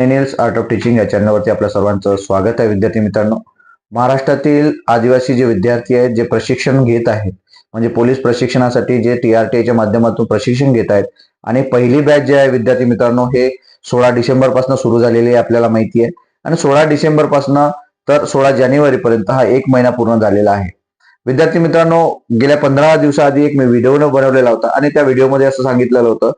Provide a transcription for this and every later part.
Art of teaching या चॅनलवरती आपल्या सर्वांचं स्वागत आहे. विद्यार्थी मित्रांनो महाराष्ट्रातील आदिवासी जे विद्यार्थी आहेत जे प्रशिक्षण घेत आहेत म्हणजे पोलीस प्रशिक्षणासाठी जे टी आर टी च्या माध्यमातून प्रशिक्षण घेत आहेत आणि पहिली बॅच जे आहे विद्यार्थी मित्रांनो हे सोळा डिसेंबरपासून सुरू झालेली आहे आपल्याला माहिती आहे. आणि सोळा डिसेंबरपासून तर सोळा जानेवारी पर्यंत हा एक महिना पूर्ण झालेला आहे. विद्यार्थी मित्रांनो गेल्या पंधरा दिवसाआधी एक मी व्हिडिओ बनवलेला होता आणि त्या व्हिडिओमध्ये असं सांगितलेलं होतं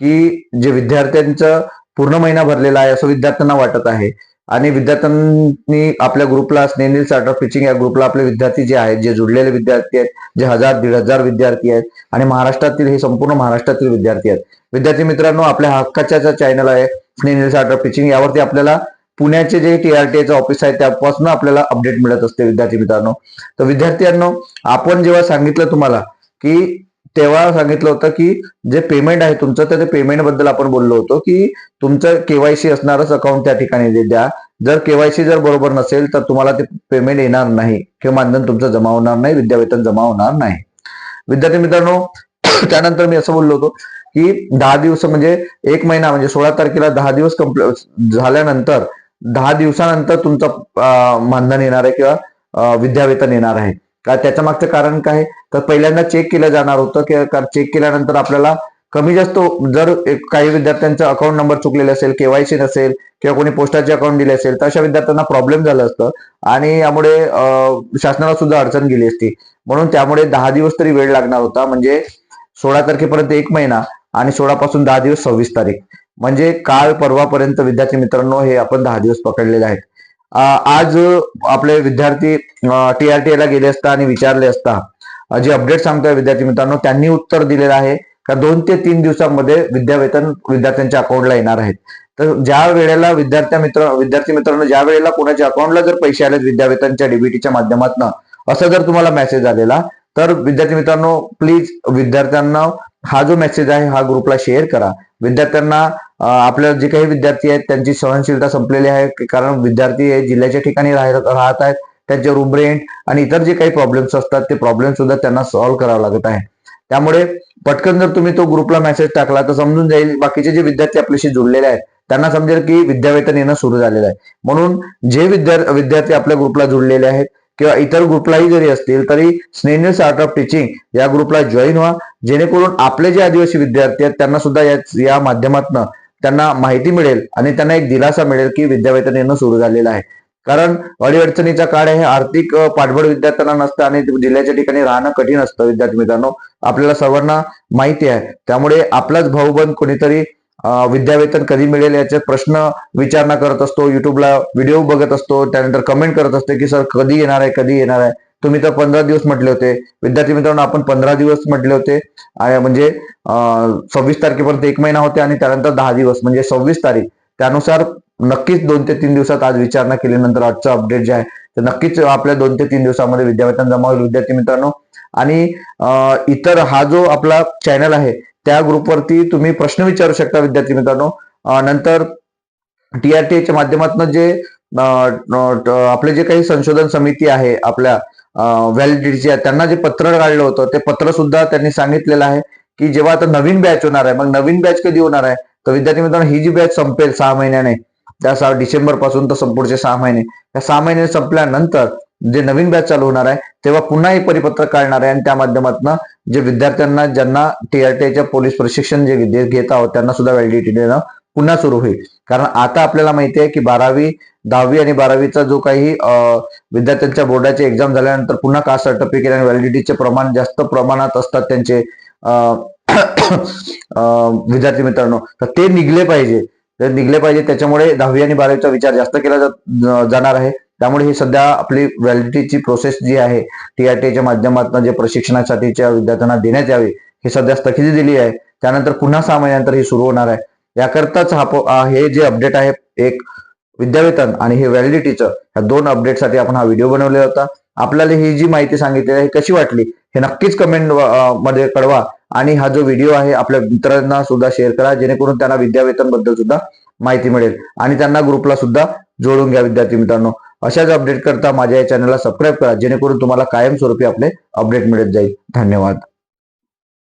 की जे विद्यार्थ्यांचं पूर्ण महिना भरलेला आहे असं विद्यार्थ्यांना वाटत आहे. आणि विद्यार्थ्यांनी आपल्या ग्रुपला स्नेनिल स्टार्ट ऑफ टीचिंग या ग्रुपला आपले विद्यार्थी जे आहेत जे जुडलेले विद्यार्थी आहेत जे हजार दीड हजार विद्यार्थी आहेत आणि महाराष्ट्रातील हे संपूर्ण महाराष्ट्रातील विद्यार्थी आहेत. विद्यार्थी मित्रांनो आपल्या हक्काच्या चॅनल आहे स्नेनिल स्टार्ट ऑफ टीचिंग यावरती आपल्याला पुण्याचे जे टी आर टी ऑफिस आहे त्यापासून आपल्याला अपडेट मिळत असते विद्यार्थी मित्रांनो. तर विद्यार्थ्यांनो आपण जेव्हा सांगितलं तुम्हाला की तेव्हा सांगितलं होतं की जे पेमेंट आहे तुमचं तर ते पेमेंटबद्दल आपण बोललो होतो की तुमचं केवायसी असणारच अकाउंट त्या ठिकाणी दे- द्या. जर केवायसी जर बरोबर नसेल तर तुम्हाला ते पेमेंट येणार नाही किंवा मानधन तुमचं जमा होणार नाही विद्यावेतन जमा होणार नाही. विद्यार्थी मित्रांनो त्यानंतर मी असं बोललो होतो की दहा दिवस म्हणजे एक महिना म्हणजे सोळा तारखेला दहा दिवस कंप्लीट झाल्यानंतर दहा दिवसानंतर तुमचं मानधन येणार आहे किंवा विद्यावेतन येणार आहे. का त्याच्या मागचं कारण काय? तर पहिल्यांदा चेक केलं जाणार होतं की चेक केल्यानंतर आपल्याला कमी जास्त जर काही विद्यार्थ्यांचा अकाउंट नंबर चुकलेले असेल केवायसी नसेल किंवा कोणी पोस्टाचे अकाउंट दिले असेल तर अशा विद्यार्थ्यांना प्रॉब्लेम झालं असतं. आणि यामुळे शासनाला सुद्धा अडचण गेली असती. म्हणून त्यामुळे दहा दिवस तरी वेळ लागणार होता. म्हणजे सोळा तारखेपर्यंत एक महिना आणि सोळा पासून दहा दिवस सव्वीस तारीख. म्हणजे काल परवापर्यंत विद्यार्थी मित्रांनो हे आपण दहा दिवस पकडलेले आहेत. आज आपले विद्यार्थी टी आर टी ला गेले असता आणि विचारले असता जे अपडेट सांगतोय विद्यार्थी मित्रांनो त्यांनी उत्तर दिलेलं आहे. का दोन ते तीन दिवसांमध्ये विद्यावेतन विद्यार्थ्यांच्या अकाउंटला येणार आहेत. तर ज्या वेळेला विद्यार्थी मित्र विद्यार्थी मित्रांनो ज्या वेळेला कोणाच्या अकाउंटला जर पैसे आलेत विद्यावेतनच्या डीबीटीच्या माध्यमातून असं जर तुम्हाला मेसेज आलेला तर विद्यार्थी मित्रांनो प्लीज विद्यार्थ्यांना हा जो मेसेज आहे हा ग्रुपला शेअर करा. विद्यार्थ्यांना आपल्या जे काही विद्यार्थी आहेत त्यांची सहनशीलता संपलेली आहे कारण विद्यार्थी हे जिल्ह्याच्या ठिकाणी राहत राहत आहेत त्यांचे रूम रेंट आणि इतर जे काही प्रॉब्लेम्स असतात ते प्रॉब्लेम सुद्धा त्यांना सॉल्व्ह करावं लागत आहे. त्यामुळे पटकन जर तुम्ही तो ग्रुपला मेसेज टाकला तर समजून जाईल बाकीचे जे विद्यार्थी आपल्याशी जुळलेले आहेत त्यांना समजेल की विद्यावेतन येणं सुरू झालेलं आहे. म्हणून जे विद्यार्थी विद्यार्थी आपल्या ग्रुपला जुळलेले आहेत किंवा इतर ग्रुपलाही जरी असतील तरी स्नेनियर्स आर्ट ऑफ टीचिंग या ग्रुपला जॉईन व्हा. जेणेकरून आपले जे आदिवासी विद्यार्थी आहेत त्यांना सुद्धा या माध्यमातून त्यांना माहिती मिळेल आणि त्यांना एक दिलासा मिळेल की विद्यावेतन येणं सुरू झालेलं आहे. कारण अडीअडचणीचा काळ आहे आर्थिक पाठबळ विद्यार्थ्यांना नसतं आणि जिल्ह्याच्या ठिकाणी राहणं कठीण असतं विद्यार्थी मित्रांनो. आपल्याला सर्वांना माहिती आहे. त्यामुळे आपलाच भाऊबंद कोणीतरी विद्यावेतन कधी मिळेल याचे प्रश्न विचारणा करत असतो. युट्यूबला व्हिडिओ बघत असतो. त्यानंतर कमेंट करत असते की सर कधी येणार आहे? कधी येणार आहे? तुम्ही तर पंधरा दिवस म्हटले होते. विद्यार्थी मित्रांनो आपण पंधरा दिवस म्हटले होते. म्हणजे सव्वीस तारखेपर्यंत एक महिना होते आणि त्यानंतर दहा दिवस. म्हणजे सव्वीस तारीख. त्यानुसार नक्कीच दोन ते तीन दिवसात आज विचारणा केल्यानंतर आजचं अपडेट जे आहे ते नक्कीच आपल्या दोन ते तीन दिवसामध्ये विद्यावेतन जमा होईल. विद्यार्थी मित्रांनो. आणि इतर हा जो आपला चॅनल आहे त्या ग्रुपवरती तुम्ही प्रश्न विचारू शकता विद्यार्थी मित्रांनो. नंतर टी आर टी च्या माध्यमातून जे आपले जे काही संशोधन समिती आहे आपल्या व्हॅलिडिटीची त्यांना जे पत्र काढलं होतं ते पत्र सुद्धा त्यांनी सांगितलेलं आहे की जेव्हा आता नवीन बॅच होणार आहे मग नवीन बॅच कधी होणार आहे? तर विद्यार्थी मित्रांनो ही जी बॅच संपेल सहा महिन्याने त्या सहा डिसेंबरपासून तर संपूरचे सहा महिने. त्या सहा महिने संपल्यानंतर जे नवीन बॅच चालू होणार आहे तेव्हा पुन्हा हे परिपत्रक काढणार आहे आणि त्या माध्यमातून जे विद्यार्थ्यांना ज्यांना टीआरटीआयच्या पोलीस प्रशिक्षण जे घेत आहोत त्यांना सुद्धा व्हॅलिडिटी देणं पुन्हा सुरू होईल. कारण आता आपल्याला माहिती आहे की बारावी दहावी आणि बारावीचा जो काही विद्यार्थ्यांच्या बोर्डाचे एक्झाम झाल्यानंतर पुन्हा कास्ट सर्टिफिकेट आणि व्हॅलिडिटीचे प्रमाण जास्त प्रमाणात असतात त्यांचे विद्यार्थी मित्रांनो. तर ते निघले पाहिजे. निघले पाहिजे. त्याच्यामुळे दहावी आणि बारावीचा विचार जास्त केला जाणार आहे. त्यामुळे ही सध्या आपली व्हॅलिडिटीची प्रोसेस जी आहे टीआरटीच्या माध्यमातून जे प्रशिक्षणासाठीच्या विद्यार्थ्यांना देण्यात यावी ही सध्या स्थगिती दिली आहे. त्यानंतर पुन्हा सहा महिन्यानंतर ही सुरू होणार आहे. याकरताच हा हे जे अपडेट आहे एक विद्यावेतन आणि हे व्हॅलिडिटीचं ह्या दोन अपडेटसाठी आपण हा व्हिडिओ बनवलेला होता. आपल्याला ही जी माहिती सांगितली आहे ही कशी वाटली हे नक्कीच कमेंटमध्ये कळवा. आणि हा जो व्हिडिओ आहे आपल्या मित्रांना सुद्धा शेअर करा जेणेकरून त्यांना विद्यावेतनबद्दल सुद्धा माहिती मिळेल. आणि त्यांना ग्रुपला सुद्धा जोडून घ्या विद्यार्थी मित्रांनो. अशाच अपडेट करता माझ्या या चॅनलला सबस्क्राईब करा जेणेकरून तुम्हाला कायमस्वरूपी आपले अपडेट मिळत जाईल. धन्यवाद.